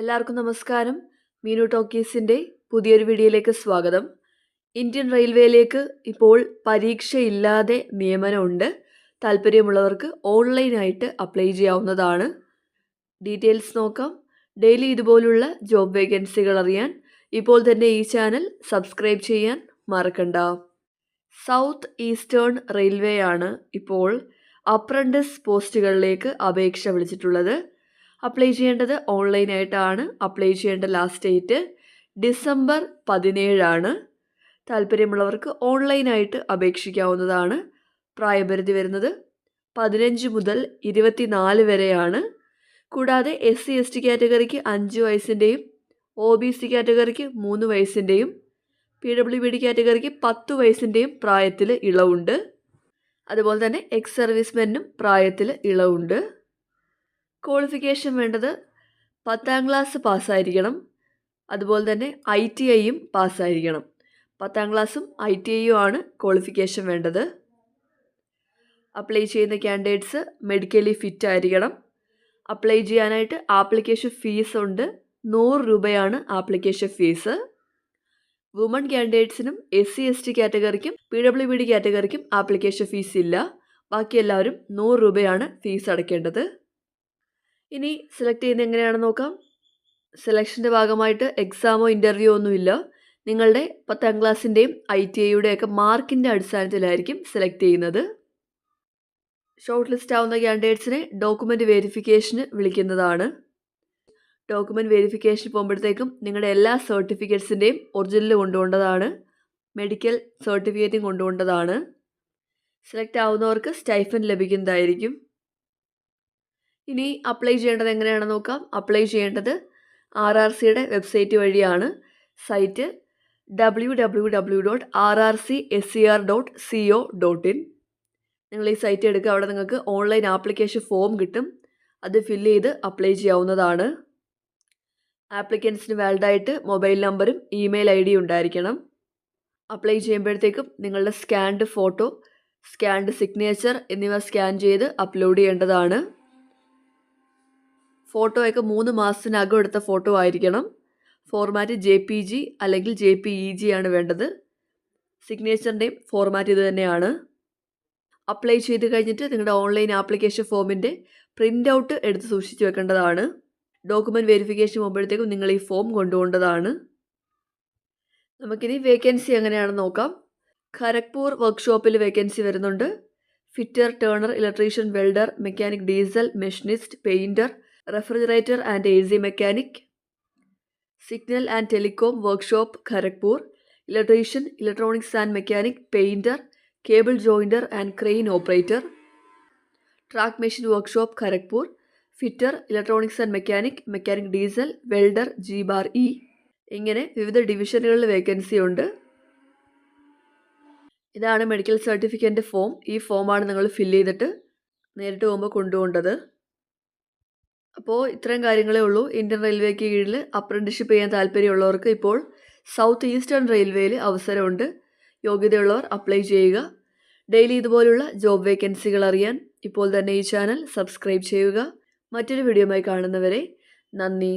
എല്ലാവർക്കും നമസ്കാരം. മീനു ടോക്കീസിന്റെ പുതിയൊരു വീഡിയോയിലേക്ക് സ്വാഗതം. ഇന്ത്യൻ റെയിൽവേയിലേക്ക് ഇപ്പോൾ പരീക്ഷയില്ലാതെ നിയമനമുണ്ട്. താല്പര്യമുള്ളവർക്ക് ഓൺലൈനായിട്ട് അപ്ലൈ ചെയ്യാവുന്നതാണ്. ഡീറ്റെയിൽസ് നോക്കാം. ഡെയിലി ഇതുപോലുള്ള ജോബ് വേക്കൻസികൾ അറിയാൻ ഇപ്പോൾ തന്നെ ഈ ചാനൽ സബ്സ്ക്രൈബ് ചെയ്യാൻ മറക്കണ്ട. സൗത്ത് ഈസ്റ്റേൺ റെയിൽവേ ആണ് ഇപ്പോൾ അപ്രന്റിസ് പോസ്റ്റുകളിലേക്ക് അപേക്ഷ വിളിച്ചിട്ടുള്ളത്. അപ്ലൈ ചെയ്യേണ്ടത് ഓൺലൈനായിട്ടാണ് അപ്ലൈ ചെയ്യേണ്ട ലാസ്റ്റ് ഡേറ്റ് ഡിസംബർ പതിനേഴാണ്. താല്പര്യമുള്ളവർക്ക് ഓൺലൈനായിട്ട് അപേക്ഷിക്കാവുന്നതാണ്. പ്രായപരിധി വരുന്നത് പതിനഞ്ച് മുതൽ ഇരുപത്തിനാല് വരെയാണ്. കൂടാതെ എസ് സി എസ് ടി കാറ്റഗറിക്ക് അഞ്ച് വയസ്സിന്റെയും ഒ ബി സി കാറ്റഗറിക്ക് മൂന്ന് വയസ്സിന്റെയും പി ഡബ്ല്യു ബി ഡി കാറ്റഗറിക്ക് പത്ത് വയസ്സിന്റെയും പ്രായത്തിൽ ഇളവുണ്ട്. അതുപോലെ തന്നെ എക്സ് സർവീസ്മെനും പ്രായത്തിൽ ഇളവുണ്ട്. ക്വാളിഫിക്കേഷൻ വേണ്ടത് പത്താം ക്ലാസ് പാസ്സായിരിക്കണം. അതുപോലെ തന്നെ ഐ ടി ഐയും പാസ്സായിരിക്കണം. പത്താം ക്ലാസ്സും ഐ ടി ഐയും ആണ് ക്വാളിഫിക്കേഷൻ വേണ്ടത്. അപ്ലൈ ചെയ്യുന്ന ക്യാൻഡിഡേറ്റ്സ് മെഡിക്കലി ഫിറ്റ് ആയിരിക്കണം. അപ്ലൈ ചെയ്യാനായിട്ട് ആപ്ലിക്കേഷൻ ഫീസ് ഉണ്ട്. നൂറ് രൂപയാണ് ആപ്ലിക്കേഷൻ ഫീസ് വുമൺ ക്യാൻഡിഡേറ്റ്സിനും എസ് സി എസ് ടി കാറ്റഗറിക്കും പി ഡബ്ല്യു ബി ഡി കാറ്റഗറിക്കും ആപ്ലിക്കേഷൻ ഫീസ് ഇല്ല. ബാക്കി എല്ലാവരും നൂറ് രൂപയാണ് ഫീസ് അടയ്ക്കേണ്ടത് ഇനി സെലക്ട് ചെയ്യുന്നത് എങ്ങനെയാണെന്ന് നോക്കാം. സെലക്ഷന്റെ ഭാഗമായിട്ട് എക്സാമോ ഇന്റർവ്യൂ ഒന്നുമില്ല നിങ്ങളുടെ പത്താം ക്ലാസ്സിന്റെയും ഐ ടി ഐയുടെയൊക്കെ മാർക്കിന്റെ അടിസ്ഥാനത്തിലായിരിക്കും സെലക്ട് ചെയ്യുന്നത്. ഷോർട്ട് ലിസ്റ്റ് ആവുന്ന ക്യാൻഡിഡേറ്റ്സിനെ ഡോക്യുമെന്റ് വെരിഫിക്കേഷന് വിളിക്കുന്നതാണ്. ഡോക്യുമെന്റ് വെരിഫിക്കേഷൻ പോകുമ്പോഴത്തേക്കും നിങ്ങളുടെ എല്ലാ സർട്ടിഫിക്കറ്റ്സിന്റെയും ഒറിജിനൽ കൊണ്ടുപോകേണ്ടതാണ്. മെഡിക്കൽ സർട്ടിഫിക്കറ്റും കൊണ്ടുപോകേണ്ടതാണ്. സെലക്ട് ആവുന്നവർക്ക് സ്റ്റൈഫൻ ലഭിക്കുന്നതായിരിക്കും. ഇനി അപ്ലൈ ചെയ്യേണ്ടത് എങ്ങനെയാണെന്ന് നോക്കാം? അപ്ലൈ ചെയ്യേണ്ടത് ആർ ആർ സിയുടെ വെബ്സൈറ്റ് വഴിയാണ്. Site W W W dot R R C S C R dot C O dot in നിങ്ങൾ ഈ സൈറ്റ് എടുക്കുക. അവിടെ നിങ്ങൾക്ക് ഓൺലൈൻ ആപ്ലിക്കേഷൻ ഫോം കിട്ടും. അത് ഫില്ല് ചെയ്ത് അപ്ലൈ ചെയ്യാവുന്നതാണ്. ആപ്ലിക്കൻസിന് വാലിഡായിട്ട് മൊബൈൽ നമ്പറും ഇമെയിൽ ഐ ഡിയും ഉണ്ടായിരിക്കണം. അപ്ലൈ ചെയ്യുമ്പോഴത്തേക്കും നിങ്ങളുടെ സ്കാൻഡ് ഫോട്ടോ സ്കാൻഡ് സിഗ്നേച്ചർ എന്നിവ സ്കാൻ ചെയ്ത് അപ്ലോഡ് ചെയ്യേണ്ടതാണ്. ഫോട്ടോയൊക്കെ മൂന്ന് മാസത്തിനകം എടുത്ത ഫോട്ടോ ആയിരിക്കണം. ഫോർമാറ്റ് ജെ പി ജി അല്ലെങ്കിൽ ജെ പി ഇ ജി ആണ് വേണ്ടത്. സിഗ്നേച്ചറിന്റെയും ഫോർമാറ്റ് ഇത് തന്നെയാണ്. അപ്ലൈ ചെയ്ത് കഴിഞ്ഞിട്ട് നിങ്ങളുടെ ഓൺലൈൻ ആപ്ലിക്കേഷൻ ഫോമിന്റെ പ്രിന്റ് ഔട്ട് എടുത്ത് സൂക്ഷിച്ച് വെക്കേണ്ടതാണ്. ഡോക്യുമെന്റ് വെരിഫിക്കേഷൻ പോകുമ്പോഴത്തേക്കും നിങ്ങൾ ഈ ഫോം കൊണ്ടുപോകേണ്ടതാണ്. നമുക്കിനി വേക്കൻസി എങ്ങനെയാണെന്ന് നോക്കാം. ഖരഗ്പൂർ വർക്ക്ഷോപ്പിൽ വേക്കൻസി വരുന്നുണ്ട്. Fitter turner electrician welder mechanic diesel machinist painter refrigerator and A C mechanic signal and telecom workshop Kharagpur electrician electronics and mechanic painter cable jointer and crane operator track machine workshop Kharagpur fitter electronics and mechanic mechanic diesel welder G bar E ഇങ്ങനെ വിവിധ ഡിവിഷനുകളിൽ vacancy ഉണ്ട്. ഇതാണ് medical സർട്ടിഫിക്കറ്റിന്റെ form ഈ ഫോമാണ് നിങ്ങൾ fill ചെയ്തിട്ട് നേരിട്ട് പോകുമ്പോൾ കൊണ്ടുപോകേണ്ടത്. അപ്പോൾ ഇത്രയും കാര്യങ്ങളേ ഉള്ളൂ. ഇന്ത്യൻ റെയിൽവേക്ക് കീഴിൽ അപ്രന്റിഷിപ്പ് ചെയ്യാൻ താല്പര്യമുള്ളവർക്ക് ഇപ്പോൾ സൗത്ത് ഈസ്റ്റേൺ റെയിൽവേയിൽ അവസരമുണ്ട്. യോഗ്യതയുള്ളവർ അപ്ലൈ ചെയ്യുക. ഡെയിലി ഇതുപോലുള്ള ജോബ് വേക്കൻസികൾ അറിയാൻ ഇപ്പോൾ തന്നെ ഈ ചാനൽ സബ്സ്ക്രൈബ് ചെയ്യുക. മറ്റൊരു വീഡിയോയുമായി കാണുന്നവരെ നന്ദി.